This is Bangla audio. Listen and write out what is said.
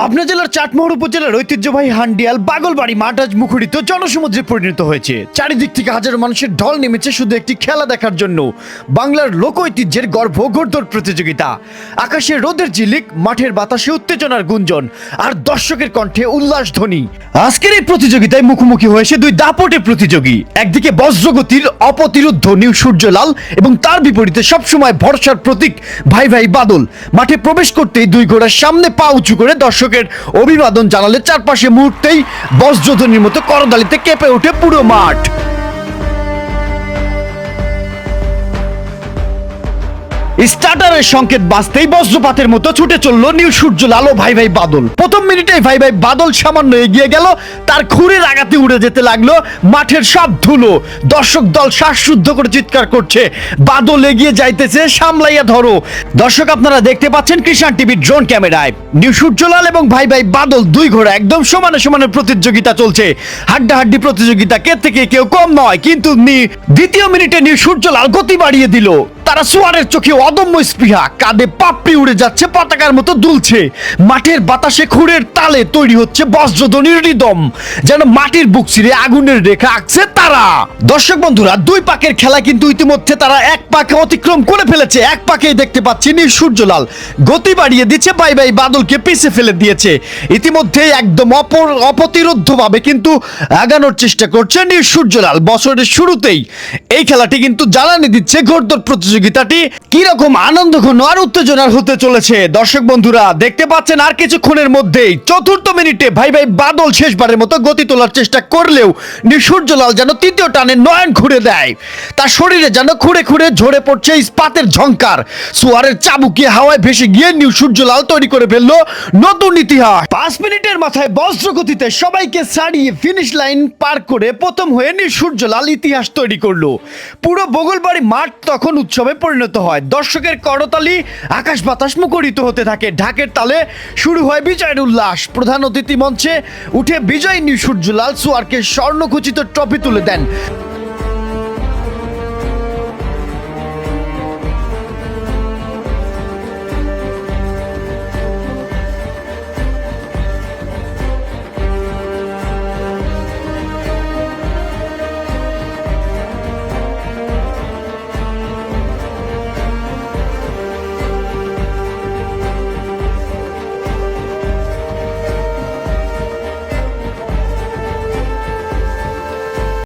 পাবনা জেলার চাটমোহর উপজেলার ঐতিহ্যবাহী হান্ডিয়াল বাগলবাড়ি মাঠ আজ মুখরিত, জনসমুদ্রে পরিণত হয়েছে। চারিদিক থেকে হাজারো মানুষের ঢল নেমেছে শুধু একটি খেলা দেখার জন্য। বাংলার লোক ঐতিহ্যের গর্ভ ঘোরদৌড় প্রতিযোগিতা। আকাশে রোদের ঝিলিক, মাঠের বাতাসে উত্তেজনার গুঞ্জন, আর দর্শকের কণ্ঠে উল্লাস ধ্বনি। আজকের এই প্রতিযোগিতায় মুখোমুখি হয়েছে দুই দাপটে প্রতিযোগী। একদিকে বজ্রগতির অপতিরুদ্ধ নিউ সূর্যলাল এবং তার বিপরীতে সবসময় ভরসার প্রতীক ভাই ভাই বাদল। মাঠে প্রবেশ করতেই দুই ঘোড়ার সামনে পা উঁচু করে দর্শকের অভিবাদন জানালে চারপাশে মুহূর্তেই বজ্রধ্বনির মতো করদালিতে কেঁপে ওঠে পুরো মাঠ। স্টার্টারের সংকেত বাঁচতেই বজ্রপাতের মতো ছুটে চলল নিউ সূর্য, লালো ভাই ভাই বাদল। প্রথম মিনিটেই ভাই ভাই বাদল সামান্য এগিয়ে গেল, তার খুঁড়ের আগাতে উড়ে যেতে লাগল, মাঠের সব ধুলো। দর্শক দল শ্বাসশুদ্ধ করে চিৎকার করছে, বাদল এগিয়ে যাইতেছে, সামলাইয়া ধরো। দর্শক, আপনারা দেখতে পাচ্ছেন কৃষাণ টিভির ড্রোন ক্যামেরায়। নিউ সূর্যলাল এবং ভাই ভাই বাদল দুই ঘোড়া একদম সমানে সমানে প্রতিযোগিতা চলছে। হাড্ডাহাড্ডি প্রতিযোগিতা কে থেকে কেউ কম নয়, কিন্তু দ্বিতীয় মিনিটে নিউ সূর্যলাল গতি বাড়িয়ে দিল। তারা সোয়ারের চোখে অদম্য স্পৃহা। কাঁধে পাপড়ি উড়ে যাচ্ছে, পতাকার মতো দুলছে। মাঠের বাতাসে খুঁড়ের তালে তৈরি হচ্ছে বজ্রধ্বনির রিদম। যেন মাটির বুক ছিঁড়ে আগুনের রেখা আঁকছে তারা। দর্শক বন্ধুরা, দুই পাকের খেলা কিন্তু ইতিমধ্যে তারা এক পাকে অতিক্রম করে ফেলেছে। এক পাকেই দেখতে পাচ্ছি নীল সূর্যলাল। গতি বাড়িয়ে দিচ্ছে, বাই বাই বাদলকে পিছে ফেলে দিয়েছে। ইতিমধ্যে একদম অপর অপ্রতিরোধ্য ভাবে কিন্তু আগানোর চেষ্টা করছে নীল সূর্যলাল বছরের শুরুতেই। এই খেলাটি কিন্তু জ্বালানি দিচ্ছে ঘোরদৌড় প্রতিযোগিতাটি কীরকম আনন্দ ঘন আর উত্তেজনার হতে চলেছে। দর্শক বন্ধুরা, দেখতে পাচ্ছেন আর কিছুক্ষণের মধ্যেই চতুর্থ মিনিটে ভাই ভাই বাদল শেষবারের মতো গতি তোলার চেষ্টা করলেও সূর্যলাল যেন তৃতীয় টানে নয়ন ঘুরে দেয়। তার শরীরে যেন খুঁড়ে খুঁড়ে ঝরে পড়ছে ইস্পাতের ঝংকার। সুয়ারের চাবুকে হাওয়ায় ভেসে গিয়ে নিউ সূর্যলাল তৈরি করে ফেলল নতুন ইতিহাস। পাঁচ মিনিটের মাথায় বজ্র গতিতে সবাইকে ছাড়িয়ে ফিনিশ লাইন পার করে প্রথম হয়ে নিউ সূর্যলাল ইতিহাস তৈরি করল। পুরো বগলবাড়ি মাঠ তখন উৎসবে পরিণত হয়। দর্শকের করতালি আকাশ বাতাস মুখরিত হতে থাকে। ঢাকের তালে শুরু হয় বিজয়ের উল্লাস। প্রধান অতিথি মঞ্চে উঠে বিজয় সূর্যলাল সুয়ারকে স্বর্ণখচিত ট্রফি তুলে দেন।